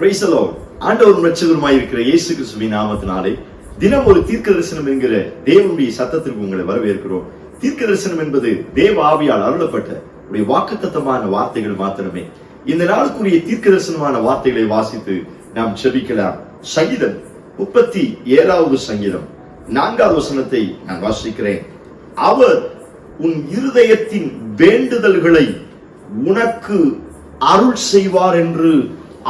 பிரைசலோ ஆண்டவர் ரட்சகருமாய் இருக்கிற இயேசு கிறிஸ்துவின் நாமத்தினாலே தினம் ஒரு தீர்க்க தரிசனம் என்கிற தேவனுடைய சத்தத்திற்கு உங்களை வரவேற்கிறோம். தீர்க்க தரிசனம் என்பது தேவ ஆவியால் அருளப்பட்ட உடைய வாக்குத்தத்தமான வார்த்தைகள் மாத்திரமே. இந்த நாளுக்குரிய தீர்க்க தரிசனமான வார்த்தைகளை வாசித்து நாம் செபிக்கலாம் சங்கீதம் முப்பத்தி ஏழாவது சங்கீதம். நான்காவது வசனத்தை நான் வாசிக்கிறேன். அவர் உன் இருதயத்தின் வேண்டுதல்களை உனக்கு அருள் செய்வார் என்று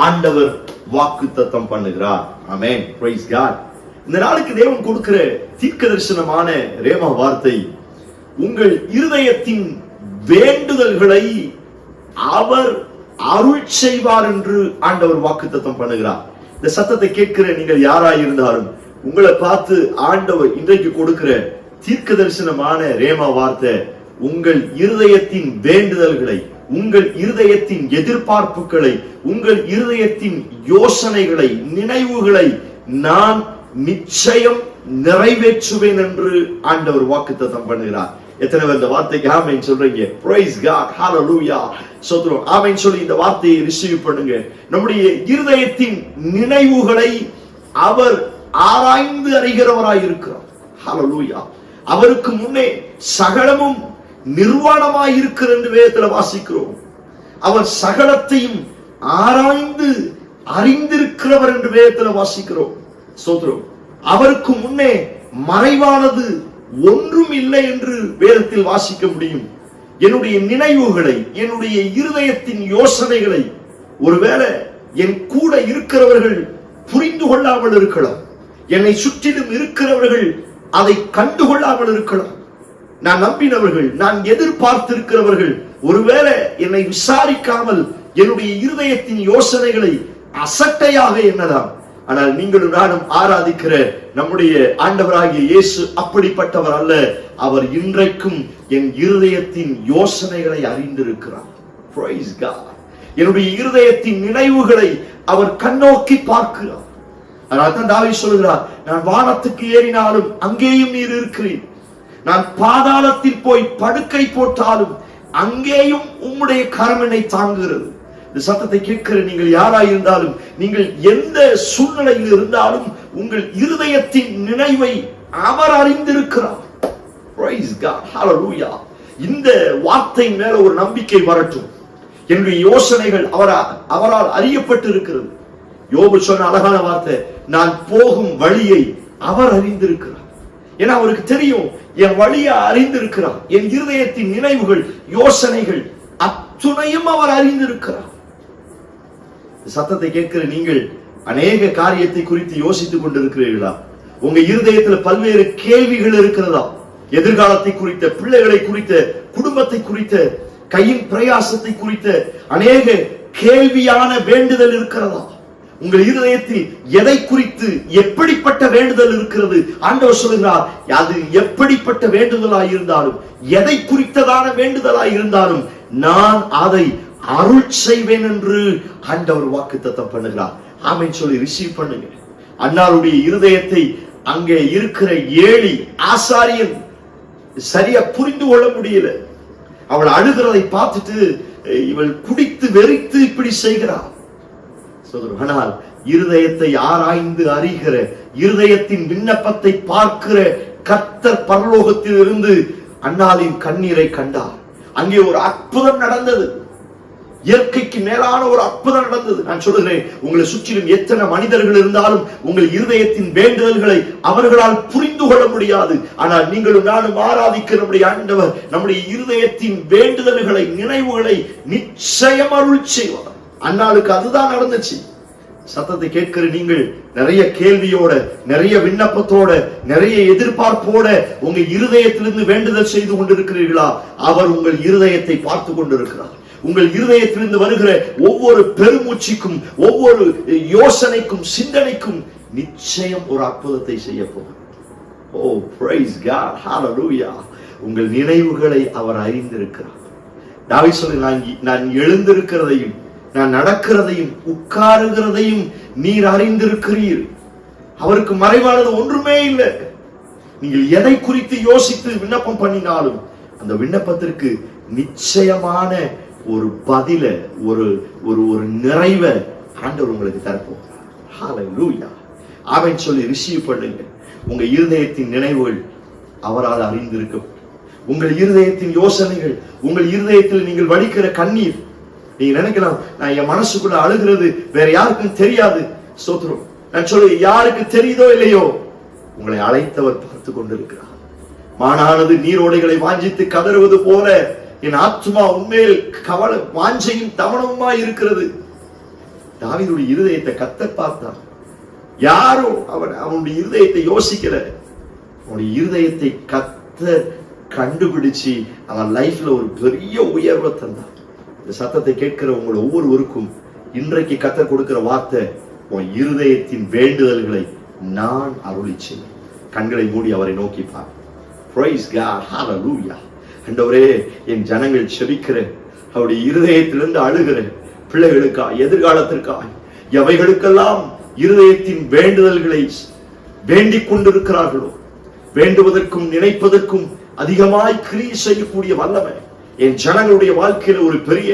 ஆண்டவர் வாக்கு தத்தம் பண்ணுகிறார். ஆமென் பிரைஸ் காட் இந்த நாளுக்கு தேவன் கொடுக்கிற தீர்க்க தரிசனமான ரேமா வார்த்தை உங்கள் இருதயத்தின் வேண்டுதல்களை அவர் அருள் செய்வார் என்று ஆண்டவர் வாக்கு தத்தம் பண்ணுகிறார். இந்த சத்தத்தை கேட்கிற நீங்கள் யாராய் இருந்தாலும் உங்களை பார்த்து ஆண்டவர் இன்றைக்கு கொடுக்கிற தீர்க்க தரிசனமான ரேமா வார்த்தை உங்கள் இருதயத்தின் வேண்டுதல்களை உங்கள் இருதயத்தின் எதிர்பார்ப்புகளை உங்கள் இருதயத்தின் யோசனைகளை நினைவுகளை நான் நிச்சயம் நிறைவேற்றுவேன் என்று ஆண்டவர் வாக்குத்தத்தம் பண்ணுகிறார். எத்தனை பேர் இந்த வார்த்தைக்கு ஆமைன்னு சொல்றீங்க? பிரைஸ் காட் ஹalleluya சோத்ரம் ஆமைன்னு சொல்லி இந்த வார்த்தையை ரிசீவ் பண்ணுங்க. நம்முடைய இருதயத்தின் நினைவுகளை அவர் ஆராய்ந்து அறிகிறவராய் இருக்கிறார் ஹalleluya அவருக்கு முன்னே சகலமும் நிர்வாணமாயிருக்கிற என்று வேதத்தில் வாசிக்கிறோம். அவர் சகலத்தையும் ஆராய்ந்து அறிந்திருக்கிறவர் என்று வேதத்தில் வாசிக்கிறோம். சோதரம் அவருக்கு முன்னே மறைவானது ஒன்றும் இல்லை என்று வேதத்தில் வாசிக்க முடியும். என்னுடைய நினைவுகளை என்னுடைய இருதயத்தின் யோசனைகளை ஒருவேளை என் கூட இருக்கிறவர்கள் புரிந்து கொள்ளாமல் இருக்கலாம். என்னை சுற்றிலும் இருக்கிறவர்கள் அதை கண்டுகொள்ளாமல் இருக்கலாம். நான் நம்பினவர்கள் நான் எதிர்பார்த்திருக்கிறவர்கள் ஒருவேளை என்னை விசாரிக்காமல் என்னுடைய இருதயத்தின் யோசனைகளை அசட்டையாக என்னதான் ஆனால் நீங்களும் நானும் ஆராதிக்கிற நம்முடைய ஆண்டவராகிய இயேசு அப்படிப்பட்டவர் அல்ல. அவர் இன்றைக்கும் என் இருதயத்தின் யோசனைகளை அறிந்திருக்கிறார். என்னுடைய இருதயத்தின் நினைவுகளை அவர் கண்ணோக்கி பார்க்கிறார். அதனால்தான் தாவி சொல்கிறார் நான் வானத்துக்கு ஏறினாலும் அங்கேயும் நீர் இருக்கிறேன் நான் பாதாளத்தில் போய் படுக்கை போட்டாலும் அங்கேயும் உம்முடைய கரமனை தாங்குகிறது. இந்த சத்தத்தை கேட்கிற நீங்கள் யாராய் இருந்தாலும் நீங்கள் எந்த சூழ்நிலையில் இருந்தாலும் உங்கள் இருதயத்தின் நினைவை அவர் அறிந்திருக்கிறார். இந்த வார்த்தை மேல ஒரு நம்பிக்கை வரட்டும். என்னுடைய யோசனைகள் அவரால் அவரால் அறியப்பட்டு இருக்கிறது யோபு சொன்ன அழகான வார்த்தை நான் போகும் வழியை அவர் அறிந்திருக்கிறார். ஏன்னா அவருக்கு தெரியும் என் வழியை அறிந்திருக்கிறார். என் இருதயத்தின் நினைவுகள் யோசனைகள் அத்துணையும் அவர் அறிந்திருக்கிறார். சத்தத்தை கேட்கிற நீங்கள் அநேக காரியத்தை குறித்து யோசித்துக் கொண்டிருக்கிறீர்களா? உங்க இருதயத்துல பல்வேறு கேள்விகள் இருக்கிறதா? எதிர்காலத்தை குறித்த பிள்ளைகளை குறித்த குடும்பத்தை குறித்த கையின் பிரயாசத்தை குறித்த அநேக கேள்வியான வேண்டுதல் இருக்கிறதா? உங்கள் இருதயத்தில் எதை குறித்து எப்படிப்பட்ட வேண்டுதல் இருக்கிறது? ஆண்டவர் சொல்கிறார் அது எப்படிப்பட்ட வேண்டுதலாய் இருந்தாலும் எதை குறித்ததான வேண்டுதலாய் இருந்தாலும் நான் அதை அருள் செய்வேன் என்று ஆண்டவர் வாக்குத்தத்தம் பண்ணுகிறார். ஆமைன்னு சொல்லி ரிசீவ் பண்ணுங்க. அன்னாருடைய இருதயத்தை அங்கே இருக்கிற ஏழி ஆசாரியன் சரியா புரிந்து கொள்ள முடியல. அவள் அழுகிறதை பார்த்துட்டு இவள் குடித்து வெறித்து இப்படி செய்கிறாள். சோதரர், ஆனால் இருதயத்தை ஆராய்ந்து அறிகிற இருதயத்தின் விண்ணப்பத்தை பார்க்கிற கத்தர் பரலோகத்தில் இருந்து அண்ணாலின் கண்ணீரை கண்டார். அங்கே ஒரு அற்புதம் நடந்தது. இயற்கைக்கு மேலான ஒரு அற்புதம் நடந்தது. நான் சொல்லுகிறேன் உங்களை சுற்றிலும் எத்தனை மனிதர்கள் இருந்தாலும் உங்கள் இருதயத்தின் வேண்டுதல்களை அவர்களால் புரிந்து கொள்ள முடியாது. ஆனால் நீங்களும் நானும் ஆராதிக்க நம்முடைய ஆண்டவர் நம்முடைய இருதயத்தின் வேண்டுதல்களை நினைவுகளை நிச்சயம் அருள் செய்வார். அன்னாளுக்கு அதுதான் நடந்துச்சு. சத்தத்தை கேட்கிற நீங்கள் நிறைய கேள்வியோட நிறைய விண்ணப்பத்தோட நிறைய எதிர்பார்ப்போட உங்க இருதயத்திலிருந்து வேண்டுதல் செய்து கொண்டிருக்கிறீர்களா? அவர் உங்கள் இருதயத்தை பார்த்து கொண்டிருக்கிறார். உங்கள் இருதயத்திலிருந்து வருகிற ஒவ்வொரு பெருமூச்சுக்கும் ஒவ்வொரு யோசனைக்கும் சிந்தனைக்கும் நிச்சயம் ஒரு அற்புதத்தை செய்ய போகிறார். ஓ பிரைஸ் காட் ஹalleluya உங்கள் நினைவுகளை அவர் அறிந்திருக்கிறார். தாவி சொல்லி நான் நான் எழுந்திருக்கிறதையும் நான் நடக்கிறதையும் உட்காருகிறதையும் நீர் அறிந்திருக்கிறீர். அவருக்கு மறைவானது ஒன்றுமே இல்லை. நீங்கள் எதை குறித்து யோசித்து விண்ணப்பம் பண்ணினாலும் அந்த விண்ணப்பத்திற்கு நிச்சயமான ஒரு பதில ஒரு ஒரு ஒரு நிறைவை ஆண்டவர் உங்களுக்கு தரப்போகிறார் அவன் சொல்லி ரிசீவ் பண்ணுங்க உங்க இருதயத்தின் நினைவுகள் அவரால் அறிந்திருக்கும் உங்கள் இருதயத்தின் யோசனைகள் உங்கள் இருதயத்தில் நீங்கள் வடிக்கிற கண்ணீர் நீங்க நினைக்கலாம் நான் என் மனசுக்குள்ள அழுகிறது வேற யாருக்கும் தெரியாது. சோத்ரம் நான் சொல்லு யாருக்கு தெரியுதோ இல்லையோ உங்களை அழைத்தவர் பார்த்து கொண்டிருக்கிறார். மானானது நீரோடைகளை வாஞ்சித்து கதறுவது போல என் ஆத்மா உண்மையில் கவலை வாஞ்சையும் தவணவுமா இருக்கிறது. தாவீதுடைய இருதயத்தை கத்த பார்த்தான் யாரும் அவன் அவனுடைய இருதயத்தை யோசிக்கல. அவனுடைய இருதயத்தை கத்த கண்டுபிடிச்சு அவன் லைஃப்ல ஒரு பெரிய உயர்வை தந்தான் இந்த சத்தத்தை கேட்கிற உங்கள் ஒவ்வொருவருக்கும் இன்றைக்கு கத்த கொடுக்கிற வார்த்தை உன் இருதயத்தின் வேண்டுதல்களை நான் அருளி செய்வேன் கண்களை மூடி அவரை நோக்கி பார் பிரைஸ் காட் ஹalleluya ஆண்டவரே என் ஜனங்கள் செபிக்கிறேன் அவருடைய இருதயத்திலிருந்து அழுகிறேன் பிள்ளைகளுக்காய் எதிர்காலத்திற்காய் எவைகளுக்கெல்லாம் இருதயத்தின் வேண்டுதல்களை வேண்டிக் கொண்டிருக்கிறார்களோ வேண்டுவதற்கும் நினைப்பதற்கும் அதிகமாய் கிரியை செய்யக்கூடிய வல்லமை என் ஜனங்களுடைய வாழ்க்கையில ஒரு பெரிய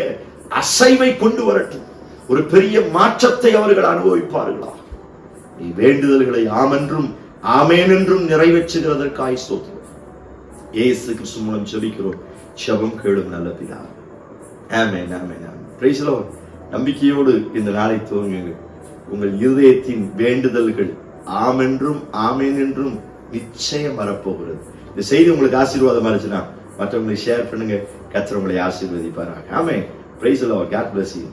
அசைவை கொண்டு வரட்டும். ஒரு பெரிய மாற்றத்தை அவர்கள் அனுபவிப்பார்களா? நீ வேண்டுதல்களை ஆமென்றும் ஆமேன் என்றும் நிறைவேற்றுகிறதற்காய் ஸ்தோத்திரம். ஏசு கிறிஸ்து மூலம் ஜெபிக்கிறோம். ஜெபம் கேளும் நல்ல பிதா. ஆமேன் ஆமேன் ஆமேன். பிரைஸ் நம்பிக்கையோடு இந்த நாளை துவங்குங்க உங்கள் இருதயத்தின் வேண்டுதல்கள் ஆமென்றும் ஆமேன் என்றும் நிச்சயம் வரப்போகிறது. இந்த செய்தி உங்களுக்கு ஆசீர்வாதமா இருந்துச்சுன்னா மற்றவங்களை ஷேர் பண்ணுங்க. கர்த்தர் உங்களை ஆசீர்வதிப்பாராக. Amen praise lord god bless you